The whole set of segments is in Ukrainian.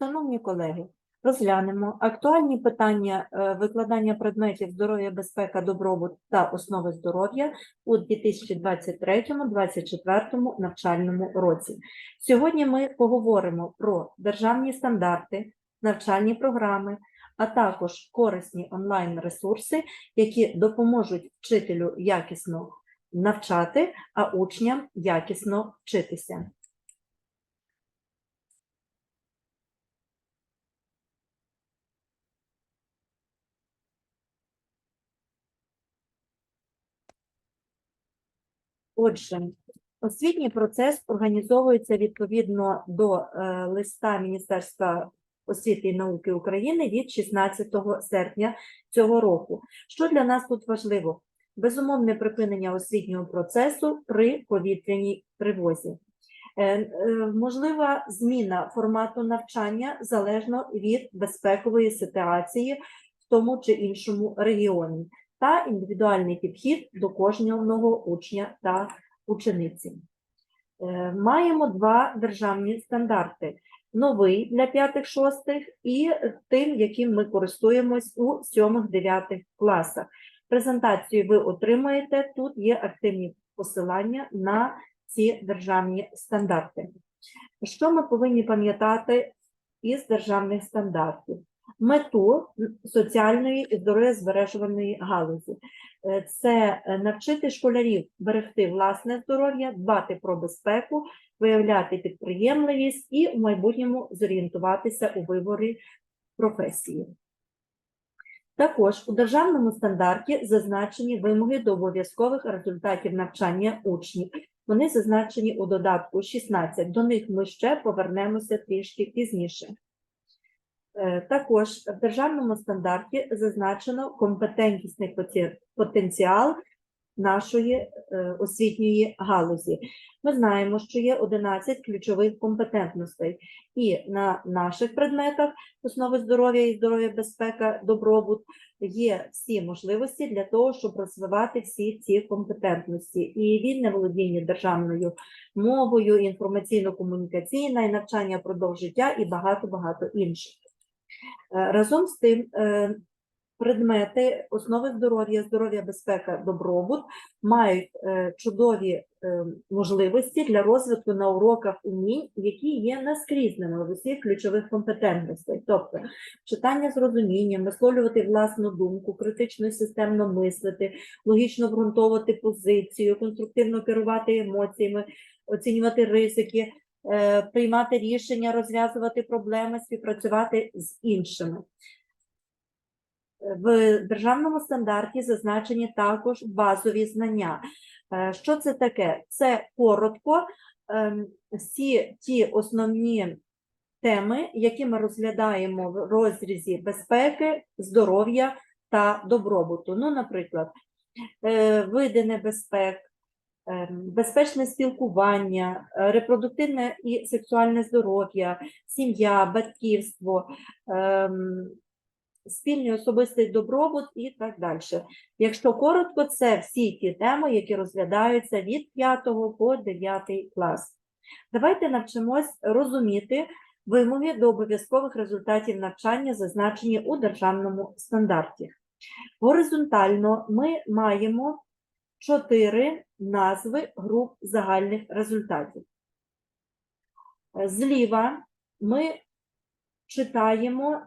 Шановні колеги, розглянемо актуальні питання е, викладання предметів здоров'я, безпека, добробут та основи здоров'я у 2023-2024 навчальному році. Сьогодні ми поговоримо про державні стандарти, навчальні програми, а також корисні онлайн-ресурси, які допоможуть вчителю якісно навчати, а учням якісно вчитися. Отже, освітній процес організовується відповідно до е, листа Міністерства освіти і науки України від 16 серпня цього року. Що для нас тут важливо? Безумовне припинення освітнього процесу при повітряній тривозі. Е, е, Можлива зміна формату навчання залежно від безпекової ситуації в тому чи іншому регіоні та індивідуальний підхід до кожного учня та учениці. Е, Маємо два державні стандарти: новий для 5-6 і тим, яким ми користуємось у 7-9 класах. Презентацію ви отримаєте. Тут є активні посилання на ці державні стандарти. Що ми повинні пам'ятати із державних стандартів? Мету соціальної і здоров'язбережувальної галузі. Е, Це е, навчити школярів берегти власне здоров'я, дбати про безпеку, виявляти підприємливість і в майбутньому зорієнтуватися у виборі професії. Також у державному стандарті зазначені вимоги до обов'язкових результатів навчання учнів. Вони зазначені у додатку 16. До них ми ще повернемося трішки пізніше. Е, Також в державному стандарті зазначено компетентнісний поті- потенціал нашої е, освітньої галузі. Ми знаємо, що є 11 ключових компетентностей, і на наших предметах основи здоров'я і здоров'я, безпека, добробут є всі можливості для того, щоб розвивати всі ці компетентності. І вільне володіння державною мовою, інформаційно-комунікаційна, і навчання продовж життя, і багато-багато інших. Е, Разом з тим, е, предмети основи здоров'я, здоров'я, безпека, добробут мають е, чудові можливості для розвитку на уроках умінь, які є наскрізними в усіх ключових компетентностей, тобто читання з розумінням, висловлювати власну думку, критично і системно мислити, логічно обґрунтовувати позицію, конструктивно керувати емоціями, оцінювати ризики, приймати рішення, розв'язувати проблеми, співпрацювати з іншими. В державному стандарті зазначені також базові знання. Е, Що це таке? Це коротко ем, всі ті основні теми, які ми розглядаємо в розрізі безпеки, здоров'я та добробуту. Ну, наприклад, е, види небезпек, безпечне спілкування, е, репродуктивне і сексуальне здоров'я, сім'я, батьківство, ем, спільний особистий добробут і так далі. Якщо коротко, це всі ті теми, які розглядаються від 5 по 9 клас. Давайте навчимось розуміти вимоги до обов'язкових результатів навчання, зазначені у державному стандарті. Горизонтально ми маємо чотири назви груп загальних результатів. Е, Зліва ми читаємо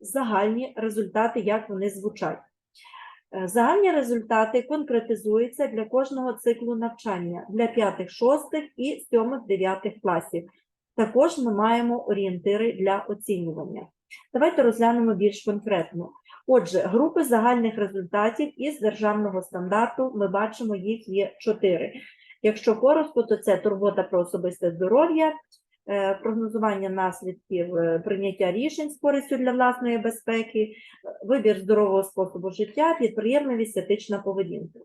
загальні результати, як вони звучать. Е, Загальні результати конкретизуються для кожного циклу навчання для 5, 6 і 7, 9 класів. Також ми маємо орієнтири для оцінювання. Давайте розглянемо більш конкретно. Отже, групи загальних результатів із державного стандарту ми бачимо, їх є чотири. Якщо коротко, то це турбота про особисте здоров'я, е, прогнозування наслідків е, прийняття рішень з користю для власної безпеки, е, вибір здорового способу життя, підприємливість, етична поведінка.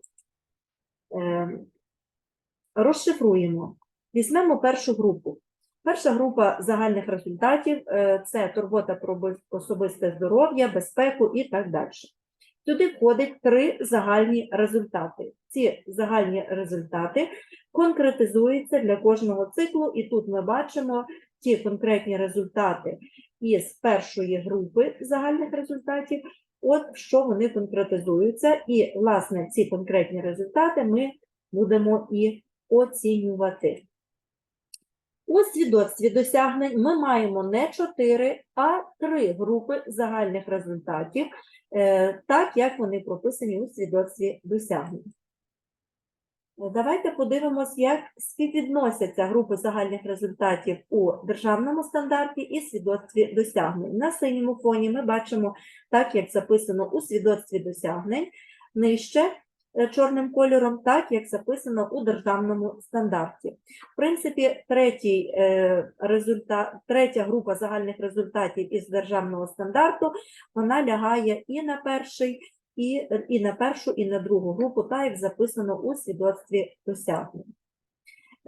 Розшифруємо. Візьмемо першу групу. Перша група загальних результатів е, це турбота про особисте здоров'я, безпеку і так далі. Туди входить три загальні результати. Ці загальні результати конкретизуються для кожного циклу, і тут ми бачимо ті конкретні результати із першої групи загальних результатів, от що вони конкретизуються, і, власне, ці конкретні результати ми будемо і оцінювати. У свідоцтві досягнень ми маємо не 4, а 3 групи загальних результатів, е, так як вони прописані у свідоцтві досягнень. Е, Давайте подивимось, як співвідносяться групи загальних результатів у державному стандарті і свідоцтві досягнень. На синьому фоні ми бачимо так, як записано у свідоцтві досягнень, нижче чорним кольором, так як записано у державному стандарті. В принципі, третій, е, результат, третя група загальних результатів із державного стандарту вона лягає і на перший, і, і на першу, і на другу групу, так як записано у свідоцтві досягнень.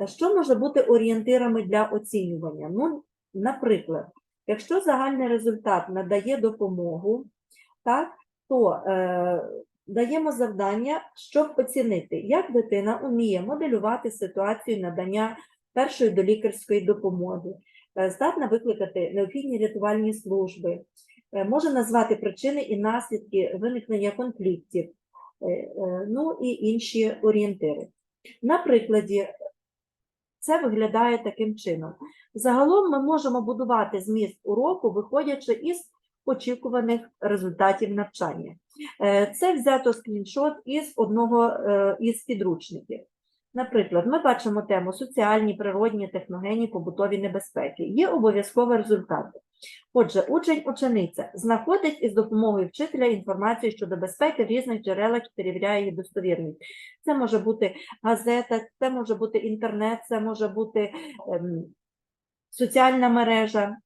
Е, Що може бути орієнтирами для оцінювання? Ну, наприклад, якщо загальний результат надає допомогу, так, то е, даємо завдання, щоб оцінити, як дитина уміє моделювати ситуацію надання першої долікарської допомоги, е, здатна викликати необхідні рятувальні служби, е, може назвати причини і наслідки виникнення конфліктів, е, ну і інші орієнтири. На прикладі це виглядає таким чином. Загалом ми можемо будувати зміст уроку, виходячи із очікуваних результатів навчання. Е, Це взято скріншот із одного е, із підручників. Наприклад, ми бачимо тему соціальні, природні, техногенні, побутові небезпеки. Є обов'язкові результати. Отже, учень учениця знаходить із допомогою вчителя інформацію щодо безпеки в різних джерелах і перевіряє її достовірність. Це може бути газета, це може бути інтернет, це може бути ем, соціальна мережа.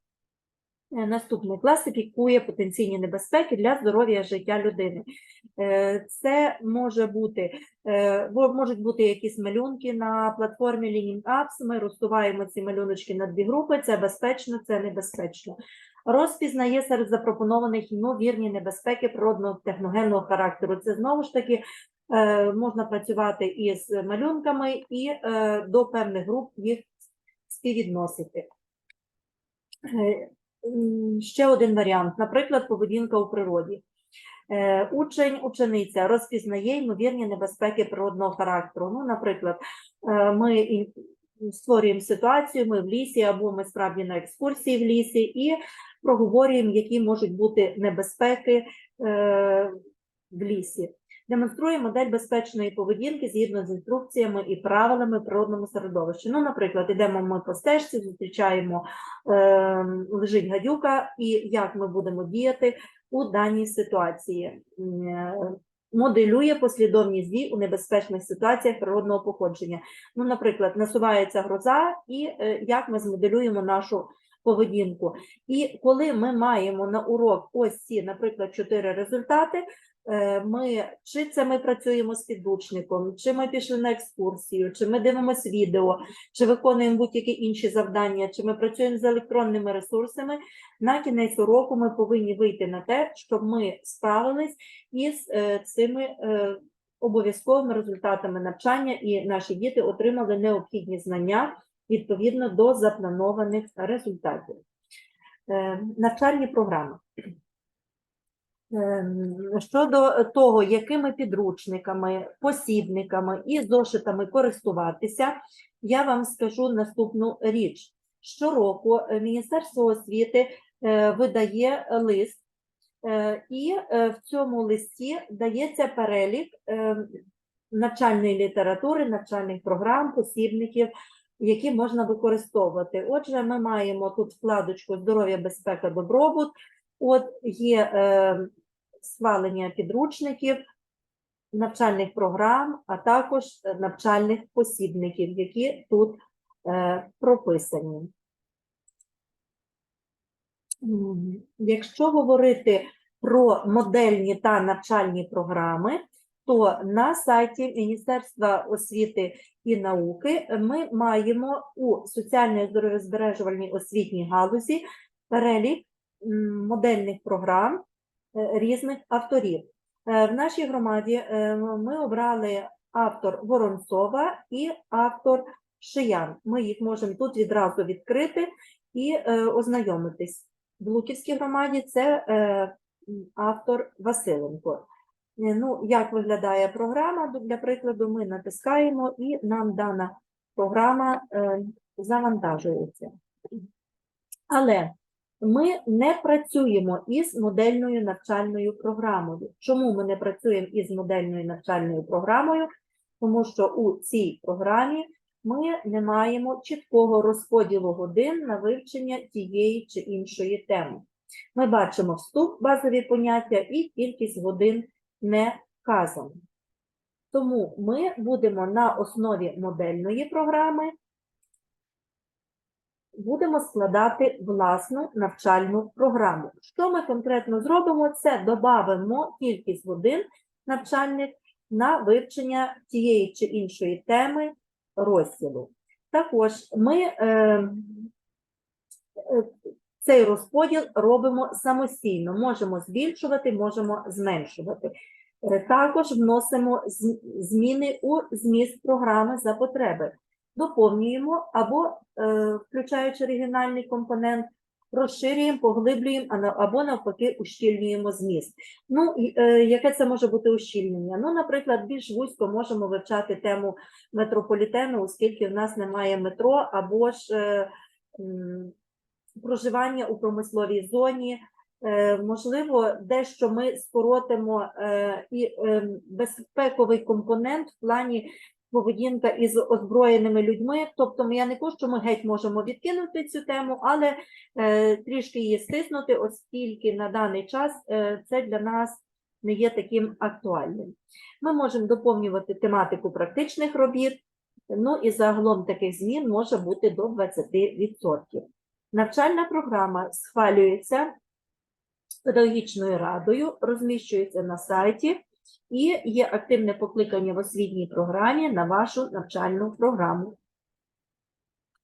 Е, Наступний класифікує потенційні небезпеки для здоров'я життя людини. Е, Це може бути, е, можуть бути якісь малюнки на платформі Learning Apps. Ми розсуваємо ці малюночки на дві групи: це безпечно, це небезпечно. Розпізнає серед запропонованих ймовірні небезпеки природного техногенного характеру. Це знову ж таки можна працювати із малюнками і до певних груп їх співвідносити. Ще один варіант, наприклад, поведінка у природі. Е, Учень, учениця розпізнає ймовірні небезпеки природного характеру. Ну, наприклад, е, ми створюємо ситуацію, ми в лісі або ми справді на екскурсії в лісі і проговорюємо, які можуть бути небезпеки е, в лісі. Демонструє модель безпечної поведінки згідно з інструкціями і правилами в природному середовищі. Ну, наприклад, йдемо ми по стежці, зустрічаємо е, лежить гадюка, і як ми будемо діяти у даній ситуації. Е, Моделює послідовність дій у небезпечних ситуаціях природного походження. Ну, наприклад, насувається гроза, і е, як ми змоделюємо нашу поведінку. І коли ми маємо на урок ось ці, наприклад, чотири результати, ми чи це ми працюємо з підручником, чи ми пішли на екскурсію, чи ми дивимося відео, чи виконуємо будь-які інші завдання, чи ми працюємо з електронними ресурсами. На кінець уроку ми повинні вийти на те, щоб ми справились із е, цими е, обов'язковими результатами навчання, і наші діти отримали необхідні знання відповідно до запланованих результатів. Е, Навчальні програми. Ем, Щодо того, якими підручниками, посібниками і зошитами користуватися, я вам скажу наступну річ. Щороку е, Міністерство освіти е, видає лист, е, і в цьому листі дається перелік навчальної літератури, навчальних програм, посібників, які можна використовувати. Отже, ми маємо тут вкладочку здоров'я, безпека, добробут. От є схвалення підручників, навчальних програм, а також е, навчальних посібників, які тут е, прописані. Якщо говорити про модельні та навчальні програми, то на сайті Міністерства освіти і науки ми маємо у соціальної здоров'язбережувальній освітній галузі перелік модельних програм різних авторів. Е, В нашій громаді е, ми обрали автор Воронцова і автор Шиян. Ми їх можемо тут відразу відкрити і е, ознайомитись. В Луківській громаді це е, автор Василенко. Е, Ну, як виглядає програма? Для прикладу, ми натискаємо і нам дана програма е, завантажується. Але ми не працюємо із модельною навчальною програмою. Чому ми не працюємо із модельною навчальною програмою? Тому що у цій програмі ми не маємо чіткого розподілу годин на вивчення тієї чи іншої теми. Ми бачимо вступ, базові поняття і кількість годин не вказано. Тому ми будемо на основі модельної програми будемо складати власну навчальну програму. Що ми конкретно зробимо? Це додамо кількість годин навчальних на вивчення тієї чи іншої теми розділу. Також ми е, е, цей розподіл робимо самостійно, можемо збільшувати, можемо зменшувати. Е, Також вносимо зміни у зміст програми за потреби. Доповнюємо або, е, включаючи оригінальний компонент, розширюємо, поглиблюємо або навпаки ущільнюємо зміст. Ну, е, яке це може бути ущільнення? Ну, наприклад, більш вузько можемо вивчати тему метрополітену, оскільки в нас немає метро, або ж е, проживання у промисловій зоні. Можливо, дещо ми скоротимо і е, безпековий компонент в плані поведінка із озброєними людьми. Тобто, я не кажу, що ми геть можемо відкинути цю тему, але е, трішки її стиснути, оскільки на даний час е, це для нас не є таким актуальним. Ми можемо доповнювати тематику практичних робіт, ну і загалом таких змін може бути до 20%. Навчальна програма схвалюється педагогічною радою, розміщується на сайті і є активне покликання в освітній програмі на вашу навчальну програму.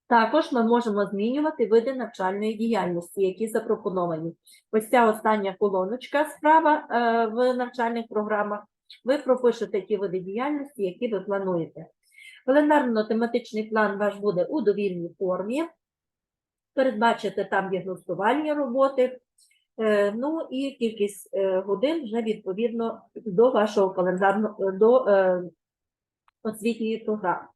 Також ми можемо змінювати види навчальної діяльності, які запропоновані. Ось ця остання колоночка справа е, в навчальних програмах. Ви пропишете ті види діяльності, які ви плануєте. Календарно-тематичний план ваш буде у довільній формі. Передбачите там діагностувальні роботи, Ну і кількість е, годин вже відповідно до вашого календарного до е, освітньої програми.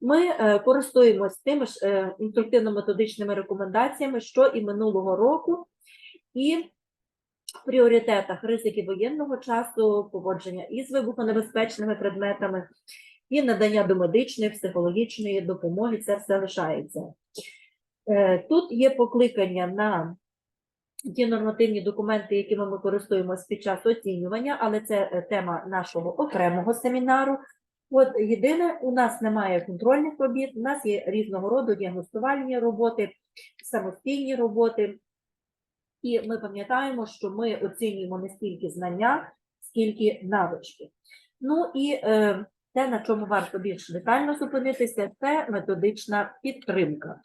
Ми е, користуємось тими ж е, інструктивно-методичними рекомендаціями, що і минулого року, і в пріоритетах ризики воєнного часу, поводження із вибухонебезпечними предметами і надання домедичної, психологічної допомоги. Це все лишається. Е, Тут є покликання на ті нормативні документи, якими ми користуємося під час оцінювання, але це е, тема нашого окремого семінару. От єдине, у нас немає контрольних робіт, у нас є різного роду діагностувальні роботи, самостійні роботи. І ми пам'ятаємо, що ми оцінюємо не стільки знання, скільки навички. Ну і е, те, на чому варто більш детально зупинитися, це методична підтримка.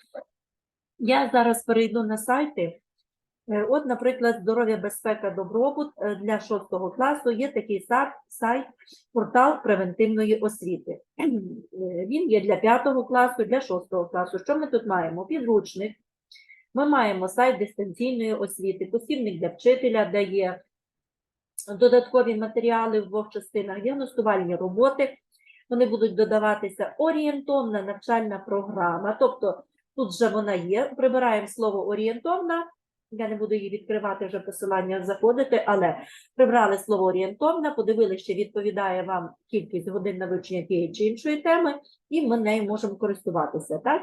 Я зараз перейду на сайти. Е, От, наприклад, здоров'я, безпека, добробут е, для 6 класу є такий сайт, сайт портал превентивної освіти. Е, Він є для 5 класу, для 6 класу. Що ми тут маємо? Підручник. Ми маємо сайт дистанційної освіти, посібник для вчителя, де є додаткові матеріали в двох частинах, діагностувальні роботи. Вони будуть додаватися орієнтовна навчальна програма, тобто тут вже вона є. Прибираємо слово орієнтовна. Я не буду її відкривати вже посилання заходити, але прибрали слово орієнтовна, подивилися, чи відповідає вам кількість годин на вивчення тієї чи іншої теми, і ми нею можемо користуватися, так?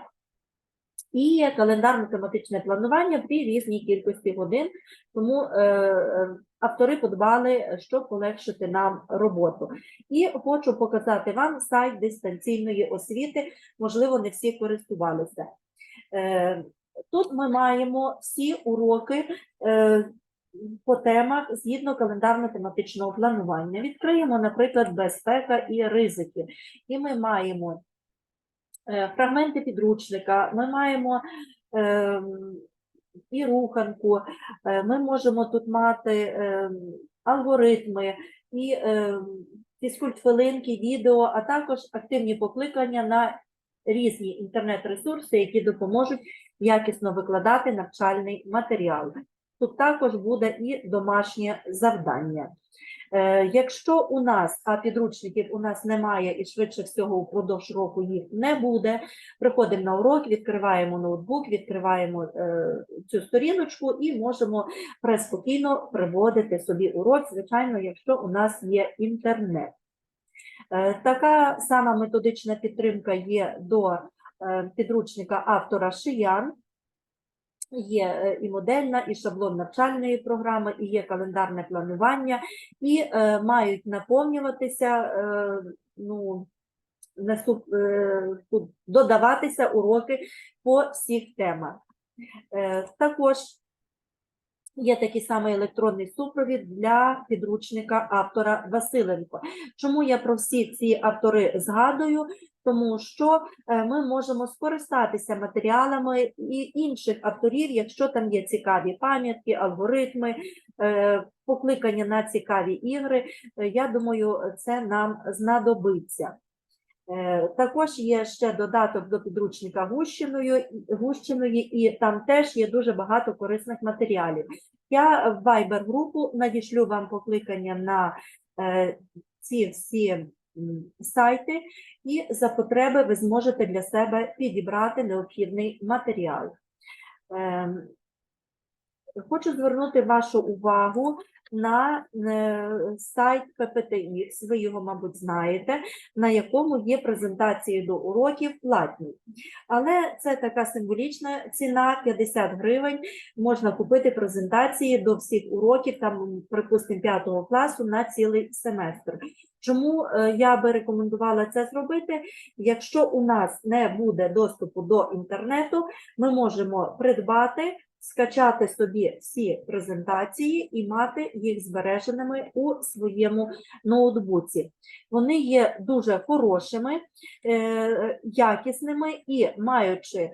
І календарно-тематичне планування при різній кількості годин, тому е, е, автори подбали, щоб полегшити нам роботу. І хочу показати вам сайт дистанційної освіти, можливо, не всі користувалися. Е, Тут ми маємо всі уроки е, по темах згідно календарно-тематичного планування. Відкриємо, наприклад, безпека і ризики. І ми маємо е, фрагменти підручника, ми маємо е, і руханку, е, ми можемо тут мати е, алгоритми, і е, фізкульт-хвилинки, відео, а також активні покликання на різні інтернет-ресурси, які допоможуть якісно викладати навчальний матеріал. Тут також буде і домашнє завдання. Е, Якщо у нас, а підручників у нас немає і швидше всього упродовж року їх не буде, приходимо на урок, відкриваємо ноутбук, відкриваємо е, цю сторіночку і можемо преспокійно приводити собі урок, звичайно, якщо у нас є інтернет. Е, Така сама методична підтримка є до підручника автора Шиян. Є е, і модельна, і шаблон навчальної програми, і є календарне планування, і е, мають наповнюватися, е, ну, наступ, е, додаватися уроки по всіх темах. Е, також є такий самий електронний супровід для підручника автора Василенко. Чому я про всі ці автори згадую? Тому що е, ми можемо скористатися матеріалами і інших авторів, якщо там є цікаві пам'ятки, алгоритми, е, покликання на цікаві ігри. Е, Я думаю, це нам знадобиться. Також є ще додаток до підручника Гущиною, Гущиної, і там теж є дуже багато корисних матеріалів. Я в Viber групу надішлю вам покликання на ці всі сайти, і за потреби ви зможете для себе підібрати необхідний матеріал. Ем, Хочу звернути вашу увагу на е, сайт PPTX, ви його, мабуть, знаєте, на якому є презентації до уроків платні. Але це така символічна ціна 50 гривень. Можна купити презентації до всіх уроків, там, припустимо, 5 класу на цілий семестр. Чому е, я би рекомендувала це зробити? Якщо у нас не буде доступу до інтернету, ми можемо придбати скачати собі всі презентації і мати їх збереженими у своєму ноутбуці. Вони є дуже хорошими, е, якісними і маючи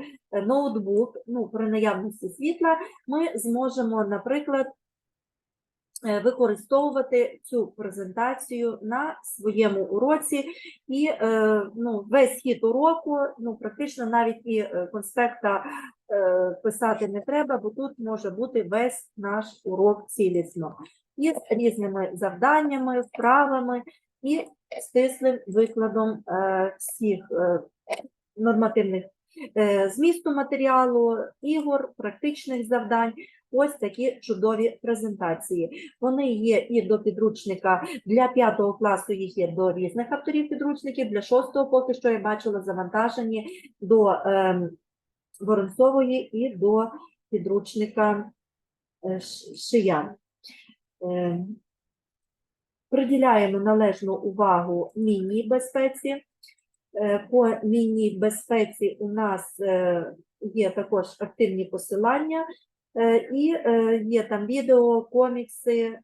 ноутбук, ну, при наявності світла, ми зможемо, наприклад, використовувати цю презентацію на своєму уроці і е, ну, весь хід уроку, ну, практично навіть і е, конспекта е, писати не треба, бо тут може бути весь наш урок цілісно. І з різними завданнями, вправами і стислим викладом е, всіх е, нормативних е, змісту матеріалу, ігор, практичних завдань. Ось такі чудові презентації. Вони є і до підручника для п'ятого класу, їх є до різних авторів підручників, для шостого поки що я бачила завантажені до ем, Воронцової і до підручника е, Шиян. Е, Приділяємо належну увагу мінній безпеці. Е, По мінній безпеці у нас е, є також активні посилання, е, і е, є там відео, комікси, е,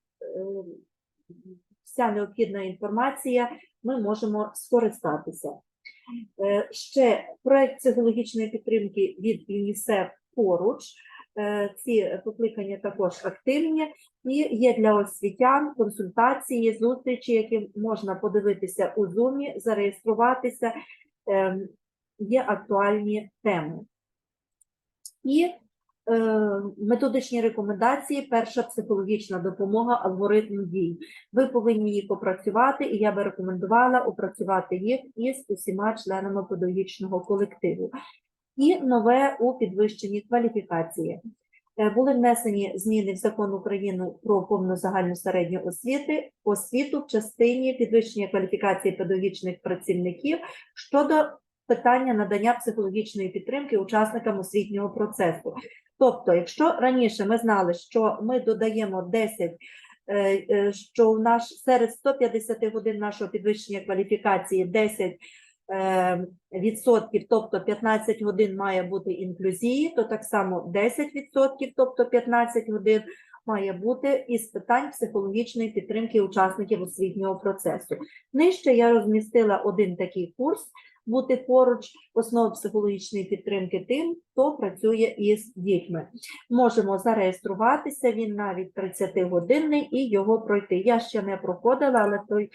вся необхідна інформація, ми можемо скористатися. Е, Ще проект психологічної підтримки від ЮНІСЕФ поруч. Е, Ці покликання також активні і є для освітян консультації, зустрічі, які можна подивитися у Zoom, зареєструватися. Ем, Є актуальні теми. І е, методичні рекомендації, перша психологічна допомога, алгоритм дій. Ви повинні їх опрацювати, і я би рекомендувала опрацювати їх із усіма членами педагогічного колективу. І нове у підвищенні кваліфікації. Е, Були внесені зміни в закон України про повну загальну середню освіти, освіту в частині підвищення кваліфікації педагогічних працівників щодо питання надання психологічної підтримки учасникам освітнього процесу. Тобто, якщо раніше ми знали, що ми додаємо 10, е, е, що у наш серед 150 годин нашого підвищення кваліфікації 10 е, відсотків, тобто 15 годин має бути інклюзії, то так само 10 відсотків, тобто 15 годин має бути із питань психологічної підтримки учасників освітнього процесу. Нижче я розмістила один такий курс бути поруч основи психологічної підтримки тим, хто працює із дітьми. Можемо зареєструватися, він навіть 30-годинний і його пройти. Я ще не проходила, але той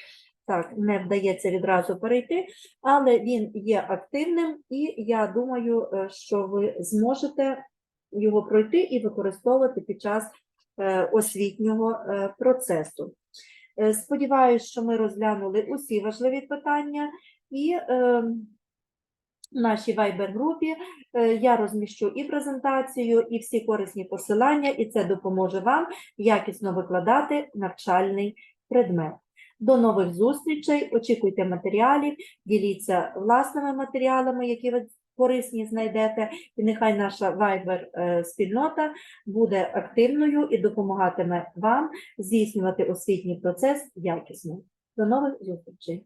так не вдається відразу перейти, але він є активним, і я думаю, е, що ви зможете його пройти і використовувати під час е, освітнього е, процесу. Сподіваюсь, що ми розглянули усі важливі питання і е, в нашій Viber-групі е, я розміщу і презентацію, і всі корисні посилання, і це допоможе вам якісно викладати навчальний предмет. До нових зустрічей, очікуйте матеріалів, діліться власними матеріалами, які ви корисні знайдете, і нехай наша Viber е, спільнота буде активною і допомагатиме вам здійснювати освітній процес якісно. До нових зустрічей!